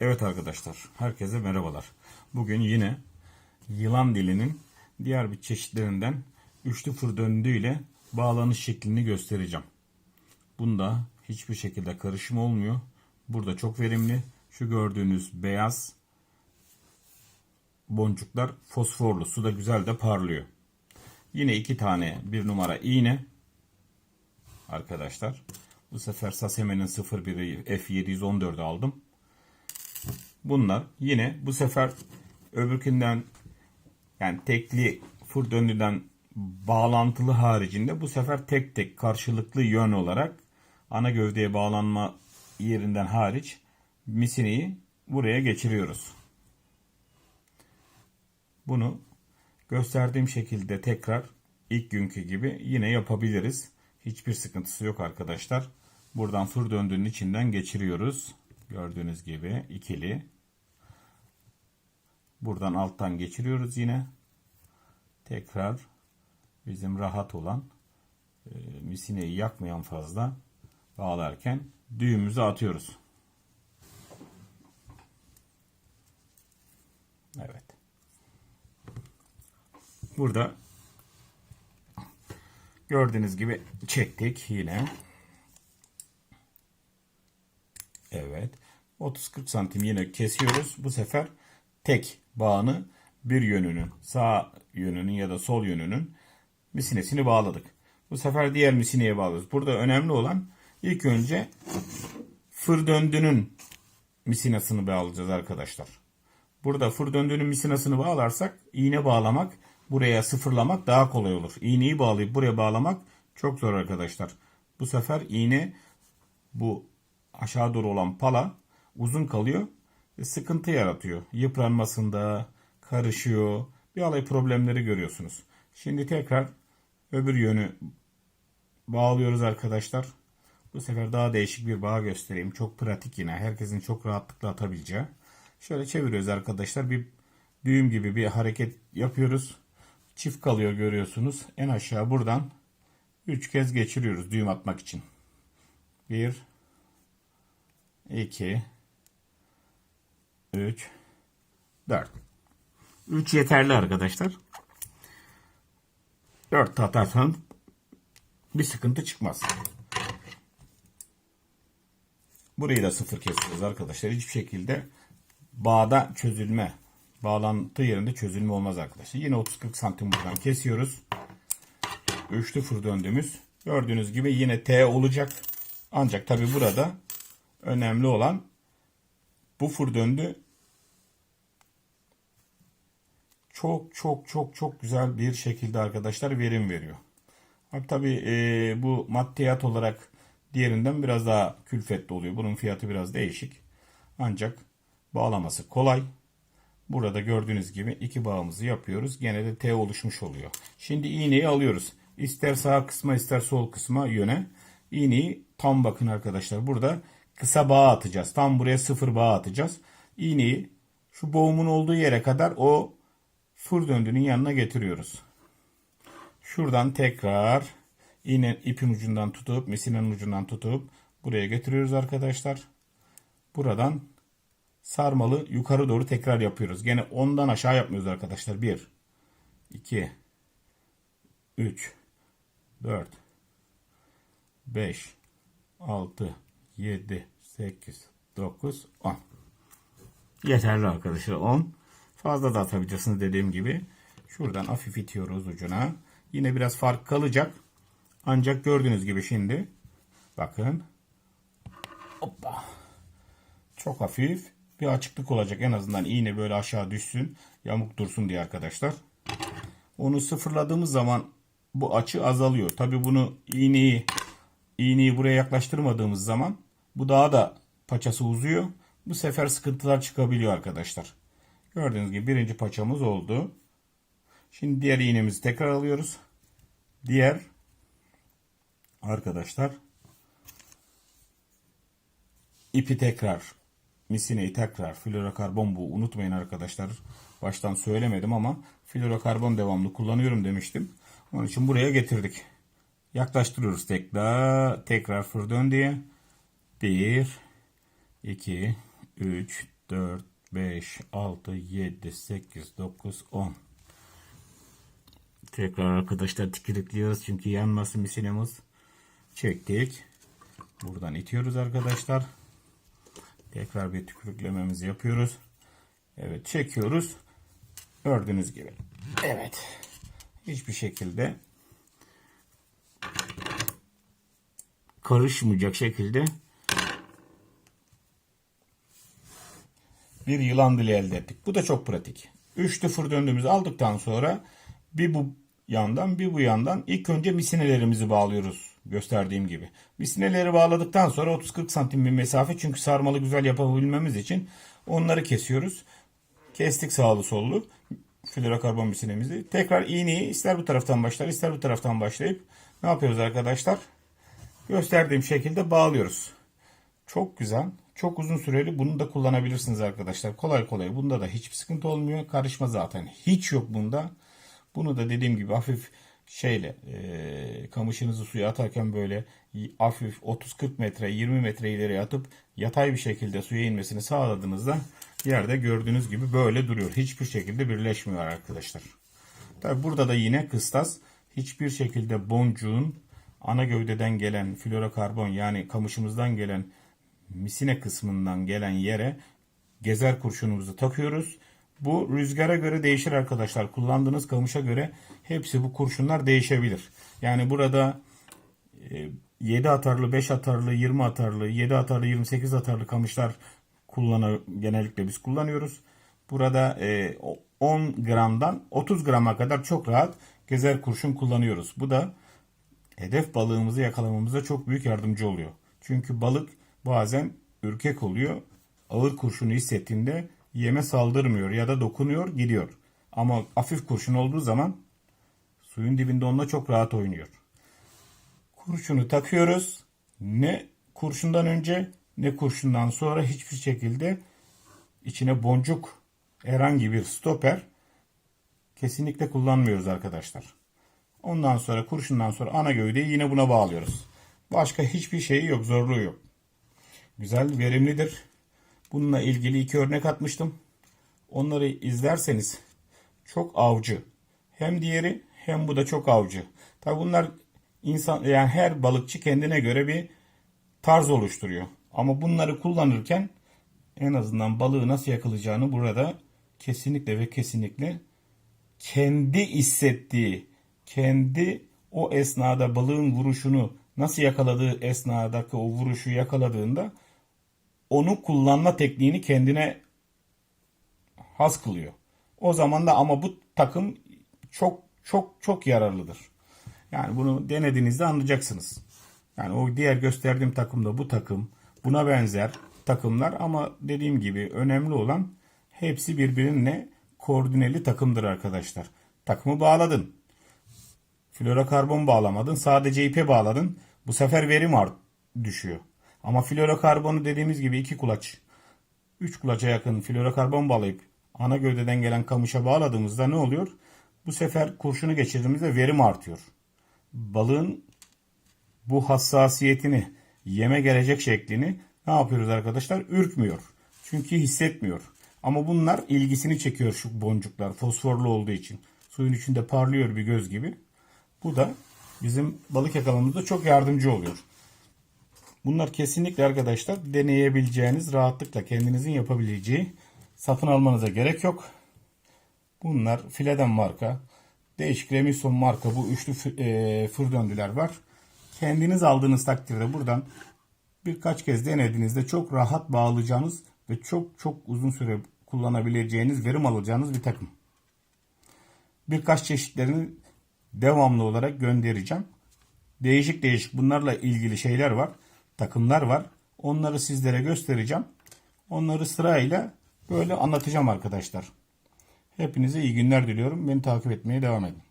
Evet arkadaşlar, herkese merhabalar. Bugün yine yılan dilinin diğer bir çeşitlerinden üçlü fır döndüğü ile bağlanış şeklini göstereceğim. Bunda hiçbir şekilde karışım olmuyor. Burada çok verimli. Şu gördüğünüz beyaz boncuklar fosforlu. Su da güzel de parlıyor. Yine iki tane bir numara iğne. Arkadaşlar. Bu sefer Saseme'nin 01'i F714'ü aldım. Bunlar yine bu sefer öbürkünden yani tekli fır döndüden bağlantılı haricinde bu sefer tek tek karşılıklı yön olarak ana gövdeye bağlanma yerinden hariç misineyi buraya geçiriyoruz. Bunu gösterdiğim şekilde tekrar ilk günkü gibi yine yapabiliriz. Hiçbir sıkıntısı yok arkadaşlar. Buradan fır döndüğünün içinden geçiriyoruz. Gördüğünüz gibi ikili. Buradan alttan geçiriyoruz yine. Tekrar bizim rahat olan e, misineyi yakmayan fazla bağlarken düğümümüzü atıyoruz. Evet. Burada gördüğünüz gibi çektik yine. Evet. 30-40 santim yine kesiyoruz. Bu sefer tek bağını bir yönünün sağ yönünün ya da sol yönünün misinesini bağladık. Bu sefer diğer misineye bağlıyoruz. Burada önemli olan ilk önce fır döndünün misinasını bağlayacağız arkadaşlar. Burada fır döndüğünün misinasını bağlarsak iğne bağlamak buraya sıfırlamak daha kolay olur. İğneyi bağlayıp buraya bağlamak çok zor arkadaşlar. Bu sefer iğne bu aşağı doğru olan pala uzun kalıyor sıkıntı yaratıyor. Yıpranmasında karışıyor. Bir alay problemleri görüyorsunuz. Şimdi tekrar öbür yönü bağlıyoruz arkadaşlar. Bu sefer daha değişik bir bağ göstereyim. Çok pratik yine. Herkesin çok rahatlıkla atabileceği. Şöyle çeviriyoruz arkadaşlar. Bir düğüm gibi bir hareket yapıyoruz. Çift kalıyor görüyorsunuz. En aşağı buradan 3 kez geçiriyoruz düğüm atmak için. 1 2 3 4 3 yeterli arkadaşlar. 4 atarsan bir sıkıntı çıkmaz. Burayı da sıfır kesiyoruz arkadaşlar. Hiçbir şekilde bağda çözülme, bağlantı yerinde çözülme olmaz arkadaşlar. Yine 30-40 santim buradan kesiyoruz. Üçlü fır döndüğümüz. Gördüğünüz gibi yine T olacak. Ancak tabi burada önemli olan bu fır döndü çok çok çok çok güzel bir şekilde arkadaşlar verim veriyor. Tabi e, bu maddiyat olarak diğerinden biraz daha külfetli oluyor. Bunun fiyatı biraz değişik. Ancak bağlaması kolay. Burada gördüğünüz gibi iki bağımızı yapıyoruz. Gene de T oluşmuş oluyor. Şimdi iğneyi alıyoruz. İster sağ kısma ister sol kısma yöne. İğneyi tam bakın arkadaşlar. Burada kısa bağ atacağız. Tam buraya sıfır bağ atacağız. İğneyi şu boğumun olduğu yere kadar o fır döndüğünün yanına getiriyoruz. Şuradan tekrar iğne ipin ucundan tutup misinenin ucundan tutup buraya getiriyoruz arkadaşlar. Buradan sarmalı yukarı doğru tekrar yapıyoruz. Gene ondan aşağı yapmıyoruz arkadaşlar. 1 2 3 4 5 6 7 8 9 10 Yeterli arkadaşlar 10 Fazla da atabilirsiniz dediğim gibi. Şuradan hafif itiyoruz ucuna. Yine biraz fark kalacak. Ancak gördüğünüz gibi şimdi bakın hoppa çok hafif bir açıklık olacak. En azından iğne böyle aşağı düşsün. Yamuk dursun diye arkadaşlar. Onu sıfırladığımız zaman bu açı azalıyor. Tabi bunu iğneyi iğneyi buraya yaklaştırmadığımız zaman bu daha da paçası uzuyor. Bu sefer sıkıntılar çıkabiliyor arkadaşlar. Gördüğünüz gibi birinci paçamız oldu. Şimdi diğer iğnemizi tekrar alıyoruz. Diğer arkadaşlar ipi tekrar misineyi tekrar florokarbon bu unutmayın arkadaşlar. Baştan söylemedim ama florokarbon devamlı kullanıyorum demiştim. Onun için buraya getirdik. Yaklaştırıyoruz tekrar tekrar fır diye. 1 2 3 4, 5, 6, 7, 8, 9, 10. Tekrar arkadaşlar tükürüklüyoruz çünkü yanmasın misinemiz. Çektik. Buradan itiyoruz arkadaşlar. Tekrar bir tükürüklememizi yapıyoruz. Evet çekiyoruz. Gördüğünüz gibi. Evet. Hiçbir şekilde karışmayacak şekilde bir yılan dili elde ettik. Bu da çok pratik. 3 tıfır döndüğümüzü aldıktan sonra bir bu yandan bir bu yandan ilk önce misinelerimizi bağlıyoruz. Gösterdiğim gibi. Misineleri bağladıktan sonra 30-40 santim bir mesafe çünkü sarmalı güzel yapabilmemiz için onları kesiyoruz. Kestik sağlı sollu florokarbon misinemizi. Tekrar iğneyi ister bu taraftan başlar ister bu taraftan başlayıp ne yapıyoruz arkadaşlar? Gösterdiğim şekilde bağlıyoruz. Çok güzel. Çok uzun süreli bunu da kullanabilirsiniz arkadaşlar. Kolay kolay bunda da hiçbir sıkıntı olmuyor. Karışma zaten hiç yok bunda. Bunu da dediğim gibi hafif şeyle e, kamışınızı suya atarken böyle hafif 30-40 metre 20 metre ileri atıp yatay bir şekilde suya inmesini sağladığınızda yerde gördüğünüz gibi böyle duruyor. Hiçbir şekilde birleşmiyor arkadaşlar. Tabi burada da yine kıstas hiçbir şekilde boncuğun ana gövdeden gelen florokarbon yani kamışımızdan gelen misine kısmından gelen yere gezer kurşunumuzu takıyoruz. Bu rüzgara göre değişir arkadaşlar. Kullandığınız kamışa göre hepsi bu kurşunlar değişebilir. Yani burada 7 atarlı, 5 atarlı, 20 atarlı, 7 atarlı, 28 atarlı kamışlar kullanı genellikle biz kullanıyoruz. Burada 10 gramdan 30 grama kadar çok rahat gezer kurşun kullanıyoruz. Bu da hedef balığımızı yakalamamıza çok büyük yardımcı oluyor. Çünkü balık bazen ürkek oluyor. Ağır kurşunu hissettiğinde yeme saldırmıyor ya da dokunuyor gidiyor. Ama hafif kurşun olduğu zaman suyun dibinde onunla çok rahat oynuyor. Kurşunu takıyoruz. Ne kurşundan önce ne kurşundan sonra hiçbir şekilde içine boncuk herhangi bir stoper kesinlikle kullanmıyoruz arkadaşlar. Ondan sonra kurşundan sonra ana gövdeyi yine buna bağlıyoruz. Başka hiçbir şeyi yok, zorluğu yok. Güzel, verimlidir. Bununla ilgili iki örnek atmıştım. Onları izlerseniz çok avcı. Hem diğeri hem bu da çok avcı. Tabi bunlar insan yani her balıkçı kendine göre bir tarz oluşturuyor. Ama bunları kullanırken en azından balığı nasıl yakalayacağını burada kesinlikle ve kesinlikle kendi hissettiği, kendi o esnada balığın vuruşunu nasıl yakaladığı esnadaki o vuruşu yakaladığında onu kullanma tekniğini kendine has kılıyor. O zaman da ama bu takım çok çok çok yararlıdır. Yani bunu denediğinizde anlayacaksınız. Yani o diğer gösterdiğim takımda bu takım buna benzer takımlar ama dediğim gibi önemli olan hepsi birbirine koordineli takımdır arkadaşlar. Takımı bağladın. Florokarbon bağlamadın. Sadece ipe bağladın. Bu sefer verim art düşüyor. Ama florokarbonu dediğimiz gibi iki kulaç, üç kulaça yakın florokarbon bağlayıp ana gövdeden gelen kamışa bağladığımızda ne oluyor? Bu sefer kurşunu geçirdiğimizde verim artıyor. Balığın bu hassasiyetini, yeme gelecek şeklini ne yapıyoruz arkadaşlar? Ürkmüyor. Çünkü hissetmiyor. Ama bunlar ilgisini çekiyor şu boncuklar fosforlu olduğu için. Suyun içinde parlıyor bir göz gibi. Bu da bizim balık yakalamamızda çok yardımcı oluyor. Bunlar kesinlikle arkadaşlar deneyebileceğiniz, rahatlıkla kendinizin yapabileceği satın almanıza gerek yok. Bunlar fileden marka. Değişik Remison marka bu üçlü e, fır döndüler var. Kendiniz aldığınız takdirde buradan birkaç kez denediğinizde çok rahat bağlayacağınız ve çok çok uzun süre kullanabileceğiniz, verim alacağınız bir takım. Birkaç çeşitlerini devamlı olarak göndereceğim. Değişik değişik bunlarla ilgili şeyler var. Takımlar var. Onları sizlere göstereceğim. Onları sırayla böyle anlatacağım arkadaşlar. Hepinize iyi günler diliyorum. Beni takip etmeye devam edin.